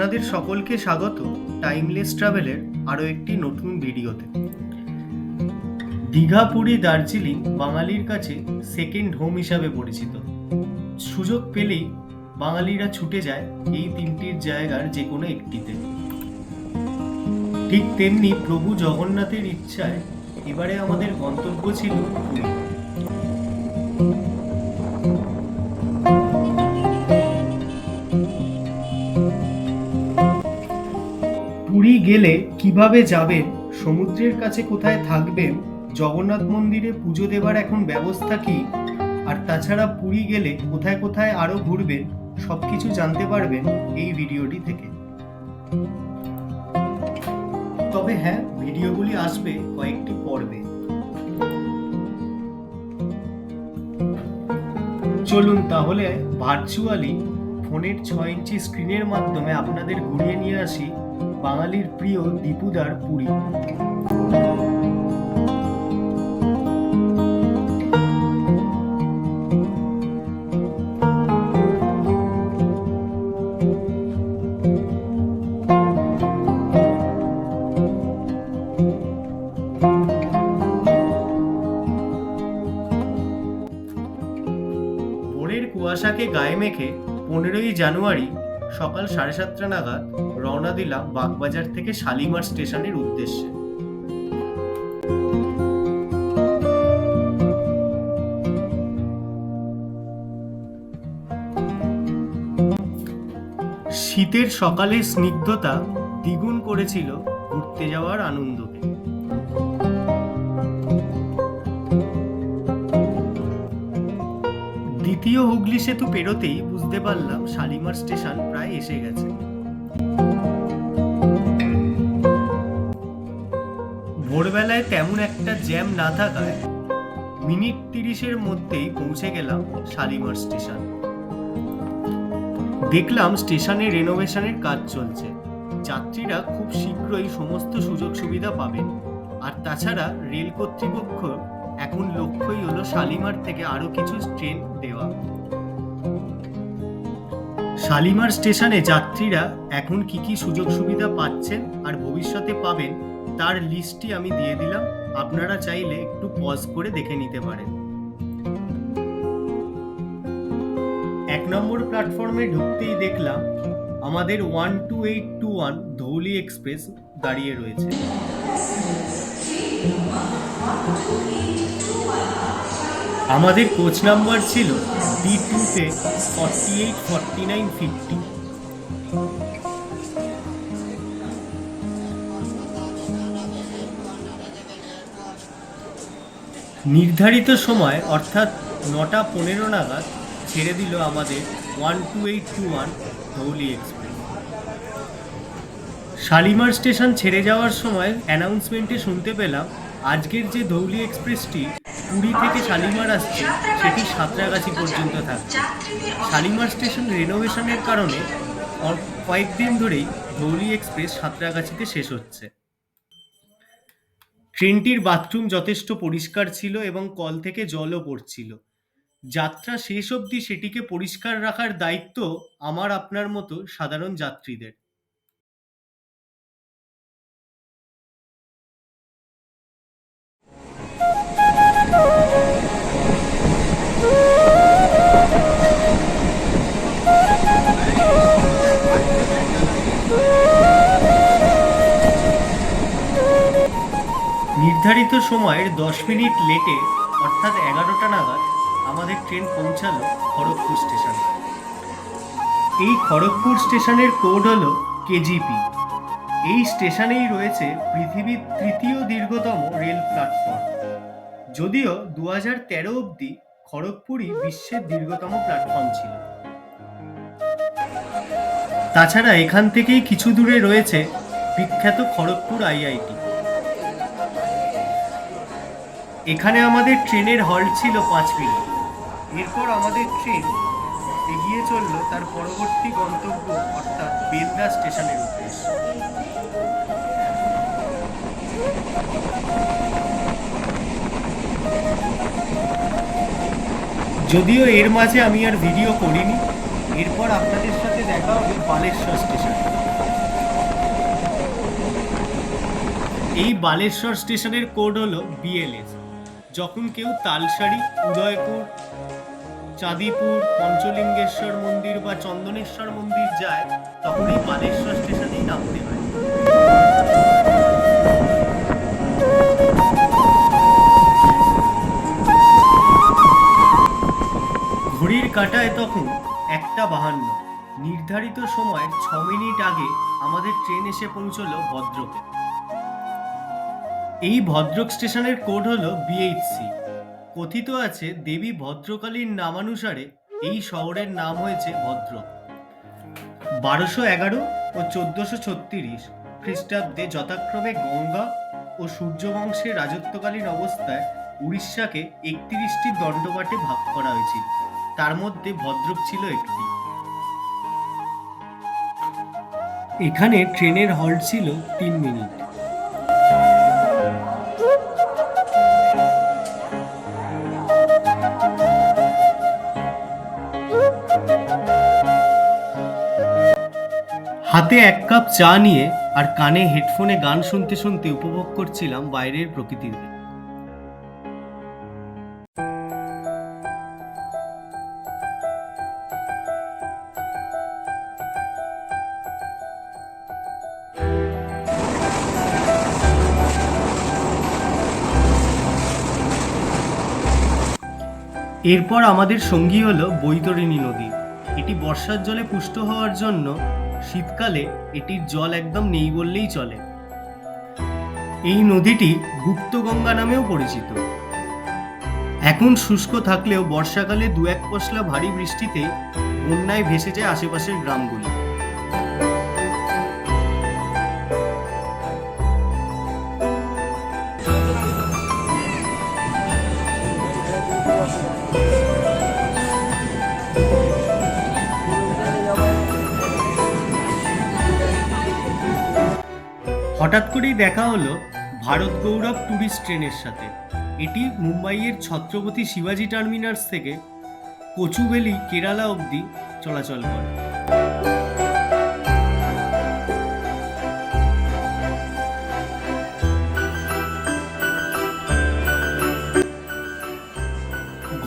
আপনাদের সকলকে স্বাগত টাইমলেস ট্রাভেলের আরও একটি নতুন ভিডিওতে। দীঘা, পুরী, দার্জিলিং বাঙালির কাছে সেকেন্ড হোম হিসাবে পরিচিত। সুযোগ পেলেই বাঙালিরা ছুটে যায় এই তিনটির জায়গার যে কোনো একটিতে। ঠিক তেমনি প্রভু জগন্নাথের ইচ্ছায় এবারে আমাদের গন্তব্য ছিল পুরী। পুরী গেলে কীভাবে যাবেন? সমুদ্রের কাছে কোথায় থাকবেন? জগন্নাথ মন্দিরে পুজো দেবার এখন ব্যবস্থা কি? আর তাছাড়া পুরী গেলে কোথায় কোথায় আরও ঘুরবেন? সবকিছু জানতে পারবেন এই ভিডিওটি থেকে। তবে হ্যাঁ ভিডিওগুলি আসবে কয়েকটি পর্বে। চলুন তাহলে ভার্চুয়ালি ফোনের ছয় ইঞ্চি স্ক্রিনের মাধ্যমে আপনাদের ঘুরিয়ে নিয়ে আসি বাঙালির প্রিয় দীপুদার পুরী। কুয়াশাকে গায়ে মেখে পনেরোই জানুয়ারি সকাল সাড়ে সাতটা নাগাদ রওনা দিলাম বাগবাজার থেকে শালিমার স্টেশনের উদ্দেশ্যে। শীতের সকালের স্নিগ্ধতা দ্বিগুণ করেছিল ঘুরতে যাওয়ার আনন্দকে। দ্বিতীয় হুগলি সেতু পেরোতেই বুঝতে পারলাম শালিমার স্টেশন প্রায় এসে গেছে। ভোরবেলায় তেমন একটা জ্যাম না থাকায় মিনিট তিরিশের মধ্যেই পৌঁছে গেলাম শালিমার স্টেশন। দেখলাম স্টেশনে রেনোভেশনের কাজ চলছে। যাত্রীরা খুব শীঘ্রই সমস্ত সুযোগ সুবিধা পাবেন। আর তাছাড়া রেল কর্তৃপক্ষ এখন লক্ষ্যই হলো শালিমার থেকে আরও কিছু ট্রেন দেওয়া। শালিমার স্টেশনে যাত্রীরা এখন কি কি সুযোগ সুবিধা পাচ্ছেন আর ভবিষ্যতে পাবেন তার লিস্টটি আমি দিয়ে দিলাম। আপনারা চাইলে একটু পজ করে দেখে নিতে পারেন। এক নম্বর প্ল্যাটফর্মে ঢুকতেই দেখলাম আমাদের one two eight two one Dhauli express দাঁড়িয়ে রয়েছে। আমাদের কোচ নাম্বার ছিল ডি টুতে forty eight forty nine fifty নির্ধারিত সময়, অর্থাৎ নটা পনেরো নাগাদ, ছেড়ে দিল আমাদের one two eight two one Dhauli express. Shalimar station ছেড়ে যাওয়ার সময় অ্যানাউন্সমেন্টে শুনতে পেলাম, আজকের যে ধৌলি এক্সপ্রেসটি পুরী থেকে শালিমার আসছে, সেটি সাঁতরাগাছি পর্যন্ত থাকছে শালিমার স্টেশন রেনোভেশনের কারণে কয়েকদিন ধরেই ধৌলি এক্সপ্রেস সাঁতরাগাছিতে শেষ হচ্ছে। ট্রেনটির বাথরুম যথেষ্ট পরিষ্কার ছিল এবং কল থেকে জলও পড়ছিল। যাত্রা শেষ অবধি সেটিকে পরিষ্কার রাখার দায়িত্ব আমার আপনার মতো সাধারণ যাত্রীদের। নির্ধারিত সময়ের দশ মিনিট লেটে, অর্থাৎ এগারোটা নাগাদ, আমাদের ট্রেন পৌঁছালো খড়গপুর স্টেশনে। এই খড়গপুর স্টেশনের কোড হল কেজিপি। এই স্টেশনেই রয়েছে পৃথিবীর তৃতীয় দীর্ঘতম রেল প্ল্যাটফর্ম। যদিও দু হাজার তেরো অবধি খড়গপুরই বিশ্বের দীর্ঘতম প্ল্যাটফর্ম ছিল। তাছাড়া এখান থেকেই কিছু দূরে রয়েছে বিখ্যাত খড়গপুর আইআইটি। এখানে আমাদের ট্রেনের হল্ট ছিল পাঁচ মিনিট এরপর আমাদের ট্রেন এগিয়ে চলল তার পরবর্তী গন্তব্য, অর্থাৎ বেলদা স্টেশনের উদ্দেশ্যে। যদিও এর মাঝে আমি আর ভিডিও করিনি, এরপর আপনাদের সাথে দেখা হবে বালেশ্বর স্টেশন। এই বালেশ্বর স্টেশনের কোড হলো বিএলএস যখন কেউ তালসারি উদয়পুর, চাঁদিপুর, পঞ্চলিঙ্গেশ্বর মন্দির বা চন্দনেশ্বর মন্দির যায়, তখন এই বালেশ্বর স্টেশনেই নামতে হয়। ঘড়ির কাঁটায় তখন একটা বাহান্ন। নির্ধারিত সময়ের ছ মিনিট আগে আমাদের ট্রেন এসে পৌঁছলো ভদ্রকে। এই ভদ্রক স্টেশনের কোড হল বিএইচসি কথিত আছে, দেবী ভদ্রকালীর নামানুসারে এই শহরের নাম হয়েছে ভদ্রক। বারোশো এগারো ও চোদ্দশো ছত্রিশ খ্রিস্টাব্দে যথাক্রমে গঙ্গা ও সূর্যবংশের রাজত্বকালীন অবস্থায় উড়িষ্যাকে একত্রিশটি দণ্ডবাটে ভাগ করা হয়েছিল। তার মধ্যে ভদ্রক ছিল একটি। এখানে ট্রেনের হল্ট ছিল তিন মিনিট। হাতে এক কাপ চা নিয়ে আর কানে হেডফোনে গান শুনতে শুনতে উপভোগ করছিলাম বাইরের প্রকৃতিকে এরপর আমাদের সঙ্গী হলো বৈতরণী নদী। এটি বর্ষার জলে পুষ্ট হওয়ার জন্য শীতকালে এটির জল একদম নেই বললেই চলে। এই নদীটি গুপ্তগঙ্গা নামেও পরিচিত। এখন শুষ্ক থাকলেও বর্ষাকালে দু এক পশলা ভারী বৃষ্টিতে বন্যায় ভেসে যায় আশেপাশের গ্রামগুলি। হঠাৎ করেই দেখা হলো ভারত গৌরব ট্যুরিস্ট ট্রেনের সাথে। এটি মুম্বাইয়ের ছত্রপতি শিবাজি টার্মিনাস থেকে কচুবেলি কেরালা অবধি চলাচল করে।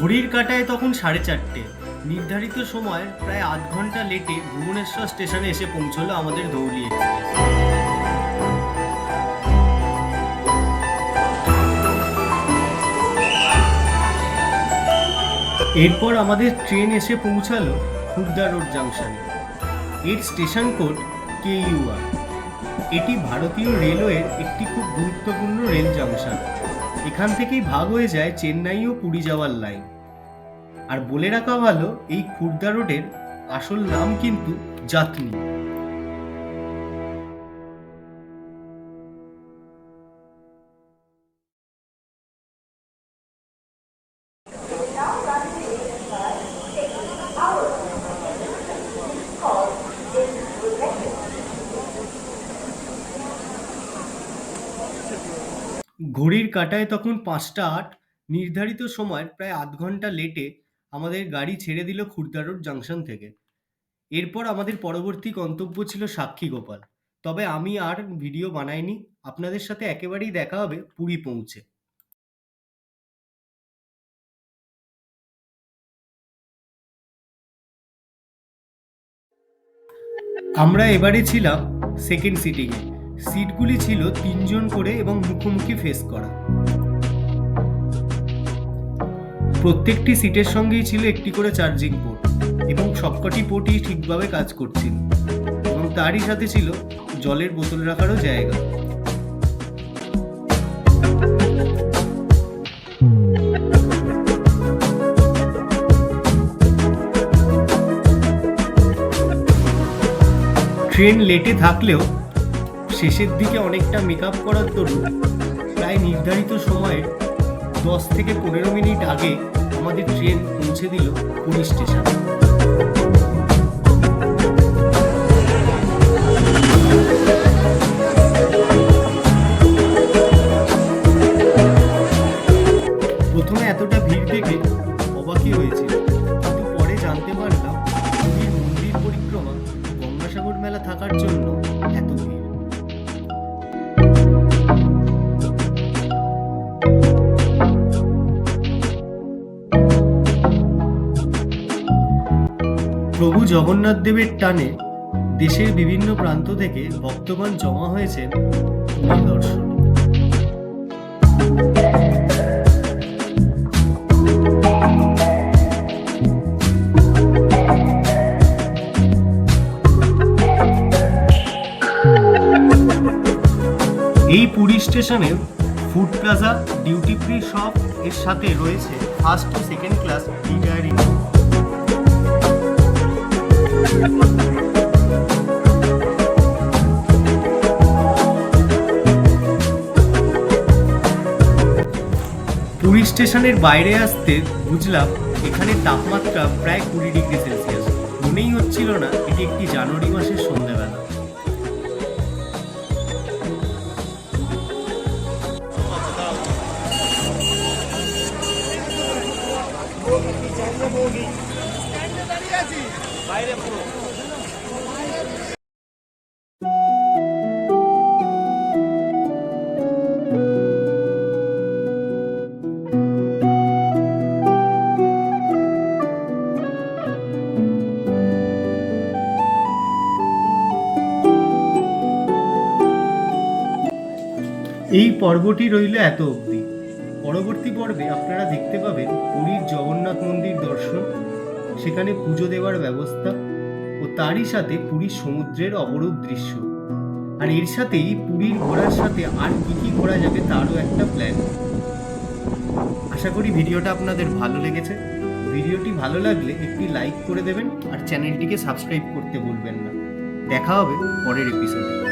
ঘড়ির কাঁটায় তখন সাড়ে চারটে। নির্ধারিত সময় প্রায় আধ ঘণ্টা লেটে ভুবনেশ্বর স্টেশনে এসে পৌঁছলো আমাদের দৌড়ি এক্সপ্রেস। এরপর আমাদের ট্রেন এসে পৌঁছালো খুর্দা রোড জাংশনে। এর স্টেশন কোড কে ইউআর এটি ভারতীয় রেলওয়ের একটি খুব গুরুত্বপূর্ণ রেল জাংশন। এখান থেকেই ভাগ হয়ে যায় চেন্নাই ও পুরী যাওয়ার লাইন। আর বলে রাখা ভালো, এই খুর্দা রোডের আসল নাম কিন্তু জাতনি ঘড়ির কাঁটায় তখন পাঁচটা আট, নির্ধারিত সময়ের প্রায় আধ ঘণ্টা লেটে আমাদের গাড়ি ছেড়ে দিল খুর্দা রোড জাংশন থেকে। এরপর আমাদের পরবর্তী গন্তব্য ছিল সাক্ষী গোপাল। তবে আমি আর ভিডিও বানাইনি, আপনাদের সাথে একেবারেই দেখা হবে পুরী পৌঁছে। আমরা এবারে ছিলাম সেকেন্ড সিটিংয়ে সিটগুলি ছিল তিনজন করে এবং মুখোমুখি ফেস করা। প্রত্যেকটি সিটের সঙ্গেই ছিল একটি করে চার্জিং পোর্ট এবং সবকটি পোর্টই ঠিকভাবে কাজ করছিল এবং তারই সাথে ছিল জলের বোতল রাখারও জায়গা। ট্রেন লেটে থাকলেও শেষের দিকে অনেকটা মেকআপ করার দরুন প্রায় নির্ধারিত সময়ের দশ থেকে পনেরো মিনিট আগে আমাদের ট্রেন পৌঁছে দিল পুরী স্টেশন প্রথমে এতটা ভিড় দেখে অবাকই হয়েছিল কিন্তু পরে জানতে পারলাম পুরীর মন্দির পরিক্রমা মেলা থাকার জন্য এত ভিড়। প্রভু জগন্নাথ দেবের টানে দেশের বিভিন্ন প্রান্ত থেকে ভক্তগণ জমা হয়েছেন দর্শনে। এই পুরী স্টেশনের food plaza duty free shop এর সাথে রয়েছে ফার্স্ট ও সেকেন্ড ক্লাস রিটায়ারিং পুরী স্টেশনের বাইরে আসতে বুঝলাম এখানে তাপমাত্রা প্রায় কুড়ি ডিগ্রি সেলসিয়াস। মনেই হচ্ছিল না এটি একটি জানুয়ারি মাসের সন্ধ্যাবেলা। এই পর্বটি রইল এত অবধি। পরবর্তী পর্বে আপনারা দেখতে পাবেন পুরীর জগন্নাথ মন্দির দর্শন। সেখানে পুজো দেওয়ার ব্যবস্থা ও তারই সাথে পুরীর সমুদ্রের অপরূপ দৃশ্য। আর এর সাথেই পুরীর ঘোরার সাথে আর কি কি ঘোরা যাবে তারও একটা প্ল্যান আশা করি ভিডিওটা আপনাদের ভালো লেগেছে। ভিডিওটি ভালো লাগলে একটি লাইক করে দেবেন আর চ্যানেলটিকে সাবস্ক্রাইব করতে ভুলবেন না। দেখা হবে পরের এপিসোডে